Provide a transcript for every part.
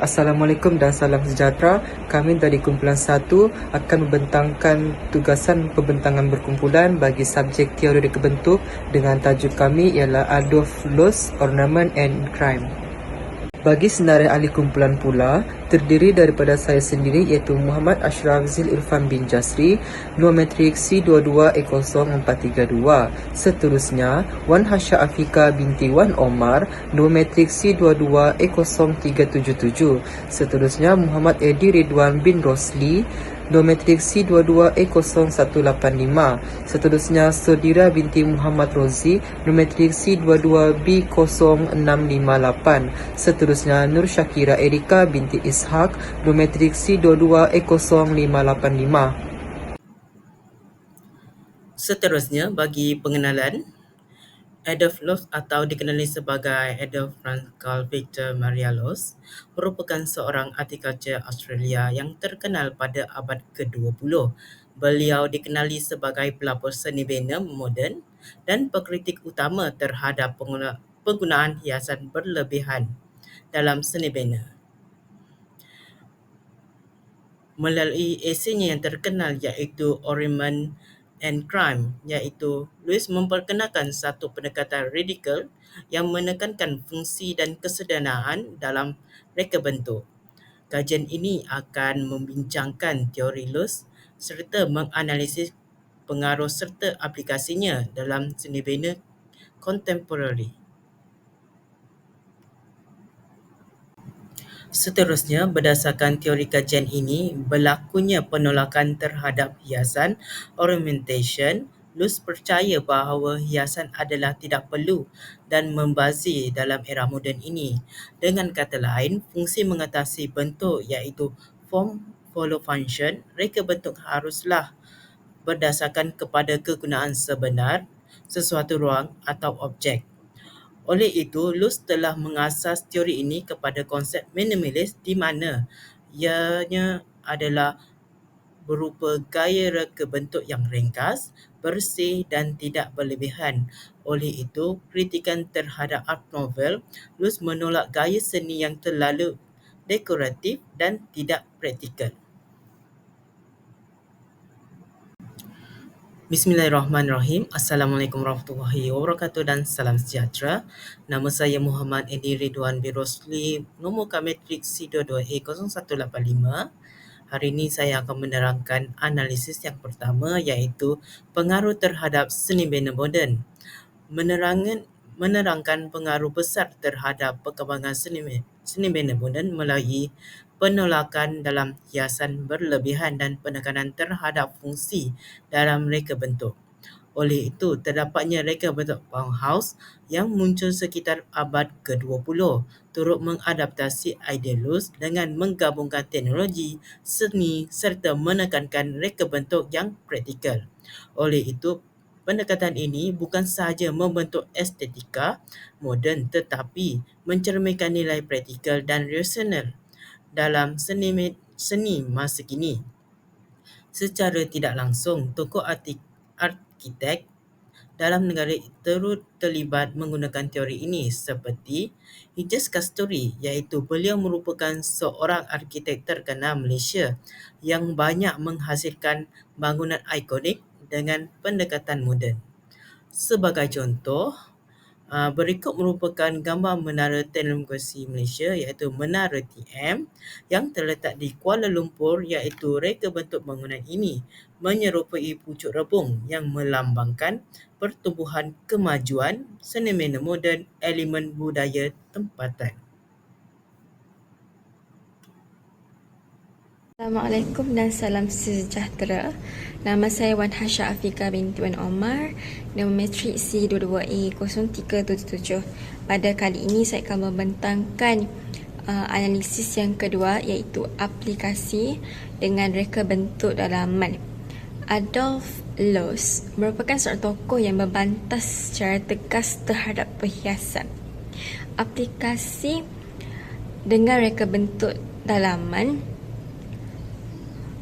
Assalamualaikum dan salam sejahtera. Kami dari kumpulan 1 akan membentangkan tugasan pembentangan berkumpulan bagi subjek teori reka bentuk dengan tajuk kami ialah Adolf Loos, Ornament and Crime. Bagi senarai ahli kumpulan pula, terdiri daripada saya sendiri iaitu Muhammad Ashraf Zil Irfan bin Jasri, nombor matrik C22E0432. Seterusnya, Wan Hasha Afika binti Wan Omar, nombor matrik C22E0377. Seterusnya, Muhammad Edi Ridwan bin Rosli, Dometrik C22E0185. Seterusnya, Sodira binti Muhammad Rozi, Dometrik C22B0658. Seterusnya, Nur Syakira Erika binti Ishak, Dometrik C22E0585. Seterusnya, bagi pengenalan, Adolf Loos atau dikenali sebagai Adolf Franz Karl Victor Maria Loos merupakan seorang artikultur Australia yang terkenal pada abad ke-20. Beliau dikenali sebagai pelapor seni bina moden dan pengkritik utama terhadap penggunaan hiasan berlebihan dalam seni bina. Melalui eseinya yang terkenal iaitu Ornament and Crime iaitu Lewis memperkenalkan satu pendekatan radikal yang menekankan fungsi dan kesederhanaan dalam reka bentuk. Kajian ini akan membincangkan teori Lewis serta menganalisis pengaruh serta aplikasinya dalam seni bina kontemporari. Seterusnya, berdasarkan teori kajian ini, berlakunya penolakan terhadap hiasan ornamentation, Luz percaya bahawa hiasan adalah tidak perlu dan membazir dalam era moden ini. Dengan kata lain, fungsi mengatasi bentuk iaitu form follow function, reka bentuk haruslah berdasarkan kepada kegunaan sebenar sesuatu ruang atau objek. Oleh itu, Luz telah mengasas teori ini kepada konsep minimalis di mana ianya adalah berupa gaya reka bentuk yang ringkas, bersih dan tidak berlebihan. Oleh itu, kritikan terhadap Art Nouveau, Luz menolak gaya seni yang terlalu dekoratif dan tidak praktikal. Bismillahirrahmanirrahim. Assalamualaikum warahmatullahi wabarakatuh dan salam sejahtera. Nama saya Muhammad Edi Ridwan bin Rosli, nombor kametrik C22A0185. Hari ini saya akan menerangkan analisis yang pertama iaitu pengaruh terhadap seni bina moden. Menerangkan menerangkan pengaruh besar terhadap perkembangan seni, seni bina moden melalui penolakan dalam hiasan berlebihan dan penekanan terhadap fungsi dalam reka bentuk. Oleh itu, terdapatnya reka bentuk Bauhaus yang muncul sekitar abad ke-20 turut mengadaptasi ideolus dengan menggabungkan teknologi, seni serta menekankan reka bentuk yang praktikal. Oleh itu, pendekatan ini bukan sahaja membentuk estetika moden tetapi mencerminkan nilai praktikal dan rasional dalam seni seni masa kini. Secara tidak langsung, tokoh arkitek dalam negara turut terlibat menggunakan teori ini seperti Hijaz Kasturi iaitu beliau merupakan seorang arkitek terkenal Malaysia yang banyak menghasilkan bangunan ikonik dengan pendekatan moden. Sebagai contoh, Ah, berikut merupakan gambar Menara Telekomunikasi Malaysia iaitu Menara TM yang terletak di Kuala Lumpur iaitu reka bentuk bangunan ini menyerupai pucuk rebung yang melambangkan pertumbuhan kemajuan seniman moden elemen budaya tempatan. Assalamualaikum dan salam sejahtera. Nama saya Wan Hasha Afika binti Wan Omar, nombor matrik C22E0377. Pada kali ini saya akan membentangkan uh, analisis yang kedua iaitu aplikasi dengan reka bentuk dalaman. Adolf Loos merupakan seorang tokoh yang membantah secara tegas terhadap perhiasan. Aplikasi dengan reka bentuk dalaman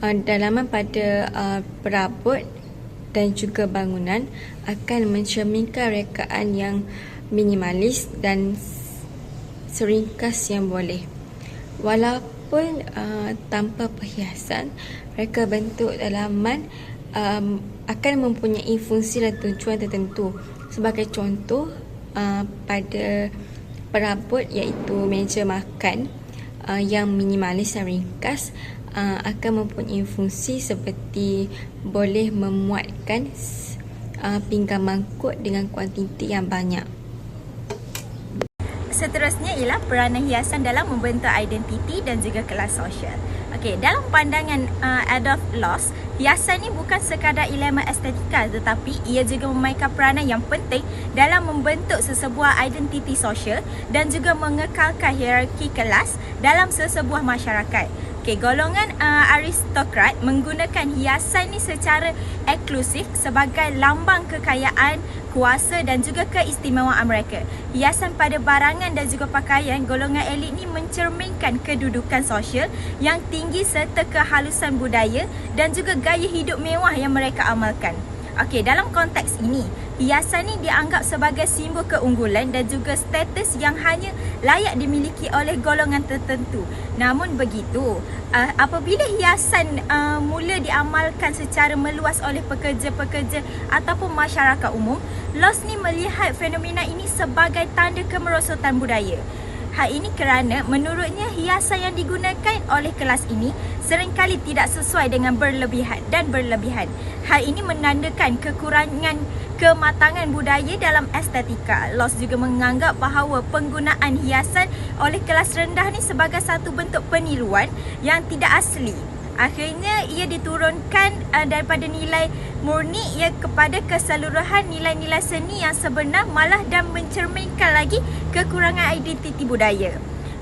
uh, dalaman pada uh, perabot dan juga bangunan akan mencerminkan rekaan yang minimalis dan seringkas yang boleh. Walaupun uh, tanpa perhiasan, reka bentuk dalaman um, akan mempunyai fungsi dan tujuan tertentu. Sebagai contoh, uh, pada perabot iaitu meja makan uh, yang minimalis dan ringkas uh, akan mempunyai fungsi seperti boleh memuatkan uh, pinggan mangkuk dengan kuantiti yang banyak. Seterusnya ialah peranan hiasan dalam membentuk identiti dan juga kelas sosial. Okey, dalam pandangan uh, Adolf Loss, hiasan ni bukan sekadar elemen estetika tetapi ia juga memainkan peranan yang penting dalam membentuk sesebuah identiti sosial dan juga mengekalkan hierarki kelas dalam sesebuah masyarakat. Okey, golongan uh, aristokrat menggunakan hiasan ni secara eksklusif sebagai lambang kekayaan, kuasa dan juga keistimewaan mereka. Hiasan pada barangan dan juga pakaian golongan elit ni mencerminkan kedudukan sosial yang tinggi serta kehalusan budaya dan juga gaya hidup mewah yang mereka amalkan. Okey, dalam konteks ini, hiasan ni dianggap sebagai simbol keunggulan dan juga status yang hanya layak dimiliki oleh golongan tertentu. Namun begitu, uh, apabila hiasan uh, mula diamalkan secara meluas oleh pekerja-pekerja ataupun masyarakat umum, Loss ni melihat fenomena ini sebagai tanda kemerosotan budaya. Hal ini kerana menurutnya hiasan yang digunakan oleh kelas ini seringkali tidak sesuai dengan berlebihan dan berlebihan. Hal ini menandakan kekurangan kematangan budaya dalam estetika. Loss juga menganggap bahawa penggunaan hiasan oleh kelas rendah ni sebagai satu bentuk peniruan yang tidak asli. Akhirnya ia diturunkan uh, daripada nilai murni ia kepada keseluruhan nilai-nilai seni yang sebenar malah dan mencerminkan lagi kekurangan identiti budaya.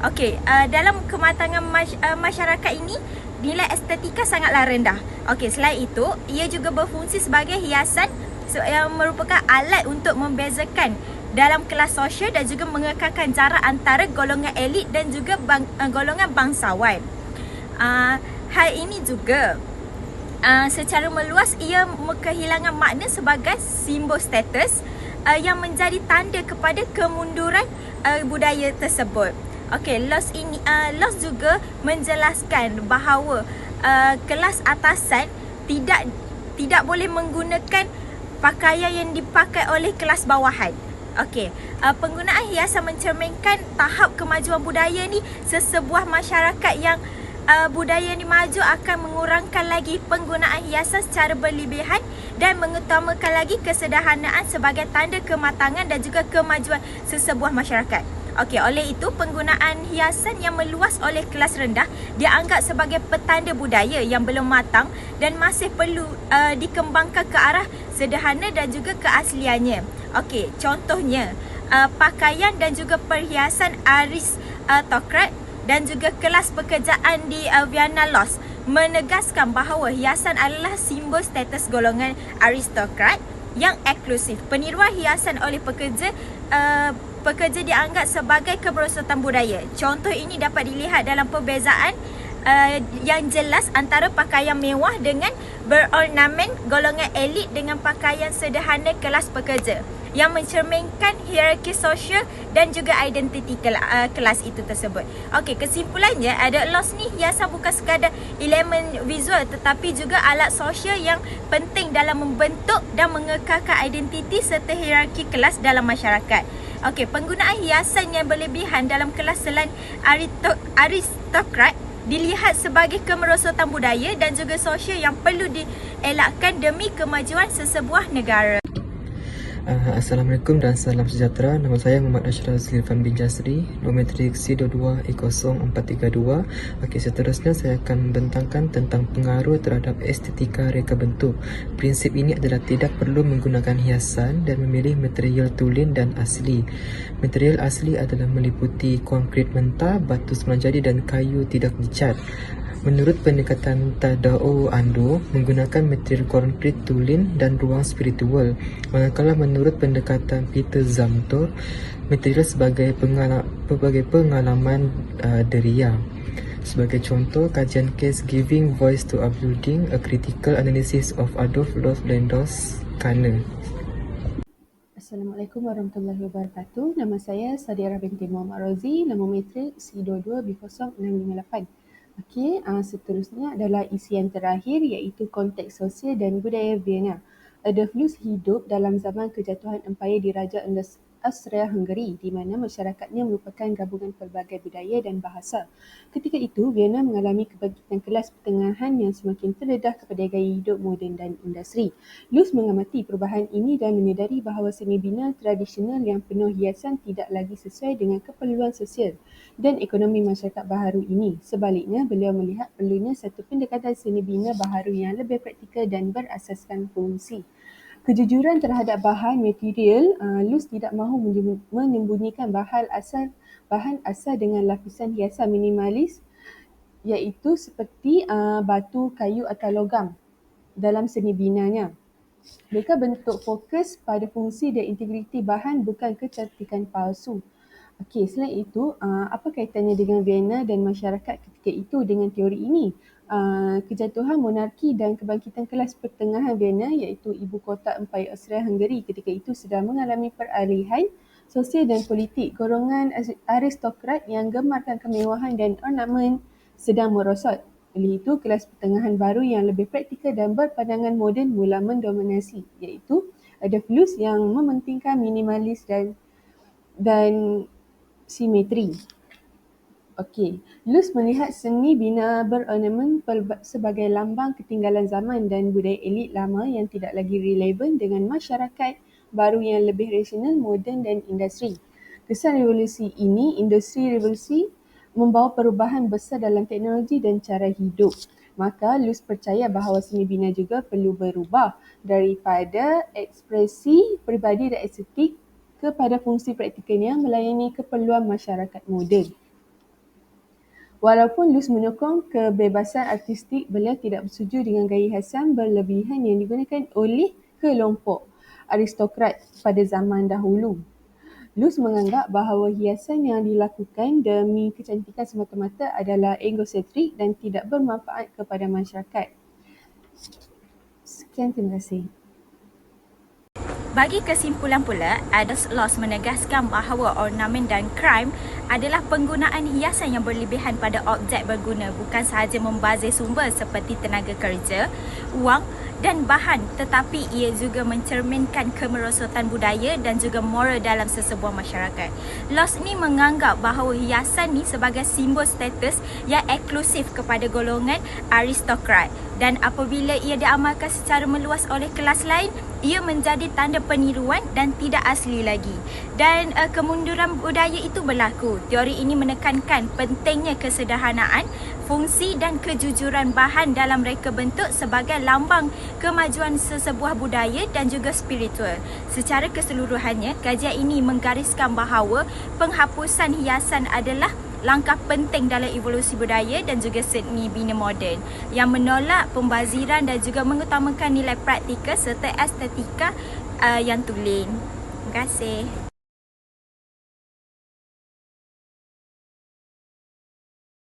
Okey, uh, dalam kematangan mas- uh, masyarakat ini nilai estetika sangatlah rendah. Okey, selain itu ia juga berfungsi sebagai hiasan so, yang merupakan alat untuk membezakan dalam kelas sosial dan juga mengekalkan jarak antara golongan elit dan juga bang, uh, golongan bangsawan. Uh, hal ini juga uh, secara meluas ia kehilangan makna sebagai simbol status uh, yang menjadi tanda kepada kemunduran uh, budaya tersebut. Okey, Loss ini uh, Loss juga menjelaskan bahawa uh, kelas atasan tidak tidak boleh menggunakan pakaian yang dipakai oleh kelas bawahan. Okey, uh, penggunaan hiasan mencerminkan tahap kemajuan budaya ni sesebuah masyarakat yang uh, budaya ni maju akan mengurangkan lagi penggunaan hiasan secara berlebihan dan mengutamakan lagi kesederhanaan sebagai tanda kematangan dan juga kemajuan sesebuah masyarakat. Okey, oleh itu penggunaan hiasan yang meluas oleh kelas rendah dianggap sebagai petanda budaya yang belum matang dan masih perlu uh, dikembangkan ke arah sederhana dan juga keasliannya. Okey, contohnya uh, pakaian dan juga perhiasan aristokrat dan juga kelas pekerjaan di uh, Vienna Loss menegaskan bahawa hiasan adalah simbol status golongan aristokrat yang eksklusif. Peniruan hiasan oleh pekerja uh, pekerja dianggap sebagai kemerosotan budaya. Contoh ini dapat dilihat dalam perbezaan uh, yang jelas antara pakaian mewah dengan berornamen golongan elit dengan pakaian sederhana kelas pekerja yang mencerminkan hierarki sosial dan juga identiti uh, kelas itu tersebut. Okey, kesimpulannya ada loss ni hiasan bukan sekadar elemen visual tetapi juga alat sosial yang penting dalam membentuk dan mengekalkan identiti serta hierarki kelas dalam masyarakat. Okey, penggunaan hiasan yang berlebihan dalam kelas selain aristokrat dilihat sebagai kemerosotan budaya dan juga sosial yang perlu dielakkan demi kemajuan sesebuah negara. Assalamualaikum dan salam sejahtera. Nama saya Muhammad Ashraf Zilfan bin Jasri, nombor matrik C22E0432. Okey, seterusnya saya akan membentangkan tentang pengaruh terhadap estetika reka bentuk. Prinsip ini adalah tidak perlu menggunakan hiasan dan memilih material tulen dan asli. Material asli adalah meliputi konkrit mentah, batu semenjadi dan kayu tidak dicat. Menurut pendekatan Tadao Ando, menggunakan material konkret tulen dan ruang spiritual. Manakala menurut pendekatan Peter Zamtor, material sebagai pengala- pengalaman uh, deria. Sebagai contoh, kajian case Giving Voice to Uploading, a critical analysis of Adolf Loss Landor's Kanner. Assalamualaikum warahmatullahi wabarakatuh. Nama saya Sadiara binti Muhammad Rozi, nama matrik C22 B0658. Okey, uh, seterusnya adalah isian terakhir iaitu konteks sosial dan budaya Vienna. Adolf Loos hidup dalam zaman kejatuhan Empayar Diraja Austria-Hungary di mana masyarakatnya merupakan gabungan pelbagai budaya dan bahasa. Ketika itu, Vienna mengalami kebangkitan kelas pertengahan yang semakin terdedah kepada gaya hidup moden dan industri. Loos mengamati perubahan ini dan menyedari bahawa seni bina tradisional yang penuh hiasan tidak lagi sesuai dengan keperluan sosial dan ekonomi masyarakat baharu ini. Sebaliknya, beliau melihat perlunya satu pendekatan seni bina baharu yang lebih praktikal dan berasaskan fungsi. Kejujuran terhadap bahan material, uh, Loos tidak mahu menyembunyikan bahan asal bahan asal dengan lapisan hiasan minimalis iaitu seperti uh, batu, kayu atau logam dalam seni binanya. Mereka bentuk fokus pada fungsi dan integriti bahan bukan kecantikan palsu. Okey, selain itu, uh, apa kaitannya dengan Vienna dan masyarakat ketika itu dengan teori ini? Uh, kejatuhan monarki dan kebangkitan kelas pertengahan Vienna iaitu ibu kota Empayar Austria-Hungary ketika itu sedang mengalami peralihan sosial dan politik. Golongan aristokrat yang gemarkan kemewahan dan ornamen sedang merosot. Oleh itu, kelas pertengahan baru yang lebih praktikal dan berpandangan moden mula mendominasi iaitu ada flus yang mementingkan minimalis dan dan simetri. Okey, Luz melihat seni bina berornamen sebagai lambang ketinggalan zaman dan budaya elit lama yang tidak lagi relevan dengan masyarakat baru yang lebih rasional, moden dan industri. Kesan revolusi ini, industri revolusi membawa perubahan besar dalam teknologi dan cara hidup. Maka Luz percaya bahawa seni bina juga perlu berubah daripada ekspresi peribadi dan estetik kepada fungsi praktikalnya melayani keperluan masyarakat moden. Walaupun Luz menyokong kebebasan artistik, beliau tidak bersetuju dengan gaya hiasan berlebihan yang digunakan oleh kelompok aristokrat pada zaman dahulu. Luz menganggap bahawa hiasan yang dilakukan demi kecantikan semata-mata adalah egosentrik dan tidak bermanfaat kepada masyarakat. Sekian, terima kasih. Bagi kesimpulan pula, Adolf Loos menegaskan bahawa ornamen dan crime adalah penggunaan hiasan yang berlebihan pada objek berguna bukan sahaja membazir sumber seperti tenaga kerja, wang dan bahan tetapi ia juga mencerminkan kemerosotan budaya dan juga moral dalam sesebuah masyarakat. Loss ni menganggap bahawa hiasan ni sebagai simbol status yang eksklusif kepada golongan aristokrat dan apabila ia diamalkan secara meluas oleh kelas lain ia menjadi tanda peniruan dan tidak asli lagi. Dan uh, kemunduran budaya itu berlaku. Teori ini menekankan pentingnya kesederhanaan, fungsi dan kejujuran bahan dalam reka bentuk sebagai lambang kemajuan sesebuah budaya dan juga spiritual. Secara keseluruhannya, kajian ini menggariskan bahawa penghapusan hiasan adalah langkah penting dalam evolusi budaya dan juga seni bina moden yang menolak pembaziran dan juga mengutamakan nilai praktikal serta estetika uh, yang tulen. Terima kasih.